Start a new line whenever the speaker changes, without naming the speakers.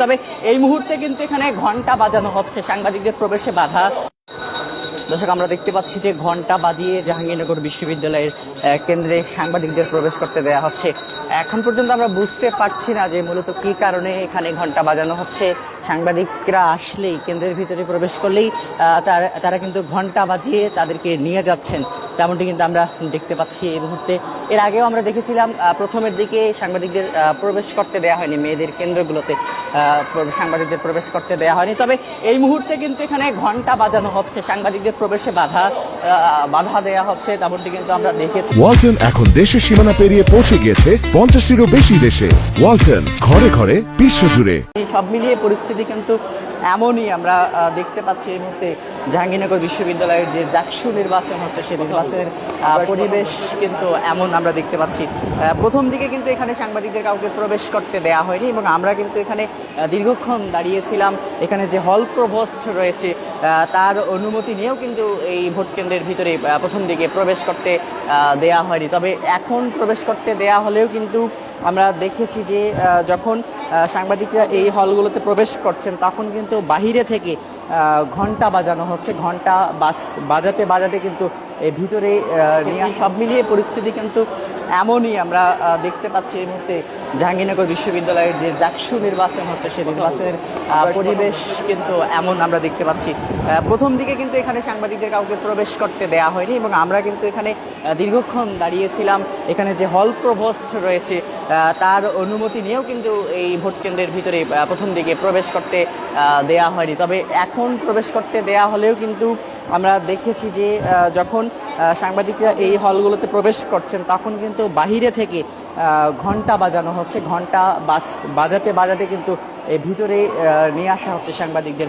তবে এই মুহূর্তে কিন্তু এখানে ঘণ্টা বাজানো হচ্ছে। সাংবাদিকদের প্রবেশে বাধা। দর্শক, আমরা দেখতে পাচ্ছি যে ঘণ্টা বাজিয়ে জাহাঙ্গীরনগর বিশ্ববিদ্যালয়ের কেন্দ্রে সাংবাদিকদের প্রবেশ করতে দেওয়া হচ্ছে। এখন পর্যন্ত আমরা বুঝতে পারছি না যে মূলত কি কারণে এখানে ঘণ্টা বাজানো হচ্ছে। সাংবাদিকরা আসলেই কেন্দ্রের ভিতরে প্রবেশ করলেই তারা তারা কিন্তু ঘণ্টা বাজিয়ে তাদেরকে নিয়ে যাচ্ছেন। তেমনটি কিন্তু আমরা দেখতে পাচ্ছি এই মুহূর্তে। এর আগেও আমরা দেখেছিলাম প্রথমের দিকে সাংবাদিকদের প্রবেশ করতে দেওয়া হয়নি, মেয়েদের কেন্দ্রগুলোতে সাংবাদিকদের প্রবেশ করতে দেওয়া হয়নি। তবে এই মুহূর্তে কিন্তু এখানে ঘণ্টা বাজানো হচ্ছে, সাংবাদিকদের প্রবেশে বাধা আহ, বাধা দেওয়া হচ্ছে তেমনটি কিন্তু আমরা দেখেছি।
ওয়ালটন এখন দেশের সীমানা পেরিয়ে পৌঁছে গিয়েছে পঞ্চাশটিরও বেশি দেশে। ওয়ালটন ঘরে ঘরে বিশ্বজুড়ে
এই সব মিলিয়ে পরিস্থিতি কিন্তু এমনই আমরা দেখতে পাচ্ছি এই মুহূর্তে জাহাঙ্গীরনগর বিশ্ববিদ্যালয়ের যে জাকসু নির্বাচন হচ্ছে সেই নির্বাচনের পরিবেশ কিন্তু এমন আমরা দেখতে পাচ্ছি। প্রথম দিকে কিন্তু এখানে সাংবাদিকদের কাউকে প্রবেশ করতে দেয়া হয়নি এবং আমরা কিন্তু এখানে দীর্ঘক্ষণ দাঁড়িয়েছিলাম। এখানে যে হল প্রভোস্ট রয়েছে তার অনুমতি নিয়েও কিন্তু এই ভোট কেন্দ্রের ভিতরে প্রথম দিকে প্রবেশ করতে দেয়া হয়নি। তবে এখন প্রবেশ করতে দেয়া হলেও কিন্তু আমরা দেখেছি যে যখন সাংবাদিকরা এই হলগুলোতে প্রবেশ করছেন তখন কিন্তু বাহিরে থেকে ঘণ্টা বাজানো হচ্ছে। ঘণ্টা বাজ- বাজাতে বাজাতে কিন্তু এই ভিতরে সব মিলিয়ে পরিস্থিতি কিন্তু এমনই আমরা দেখতে পাচ্ছি এই মুহূর্তে। জাহাঙ্গীরনগর বিশ্ববিদ্যালয়ের যে জাকসু নির্বাচন হচ্ছে সেই নির্বাচনের পরিবেশ কিন্তু এমন আমরা দেখতে পাচ্ছি। প্রথম দিকে কিন্তু এখানে সাংবাদিকদের কাউকে প্রবেশ করতে দেয়া হয়নি এবং আমরা কিন্তু এখানে দীর্ঘক্ষণ দাঁড়িয়েছিলাম। এখানে যে হল প্রভোস্ট রয়েছে তার অনুমতি নিয়েও কিন্তু এই ভোট কেন্দ্রের ভিতরে প্রথম দিকে প্রবেশ করতে দেয়া হয়নি। তবে এখন প্রবেশ করতে দেয়া হলেও কিন্তু আমরা দেখেছি যে যখন সাংবাদিকরা এই হলগুলোতে প্রবেশ করছেন তখন কিন্তু বাহিরে থেকে ঘণ্টা বাজানো হচ্ছে ঘণ্টা বাজ- বাজাতে বাজাতে কিন্তু ভিতরে নিয়ে আসা হচ্ছে সাংবাদিকদের।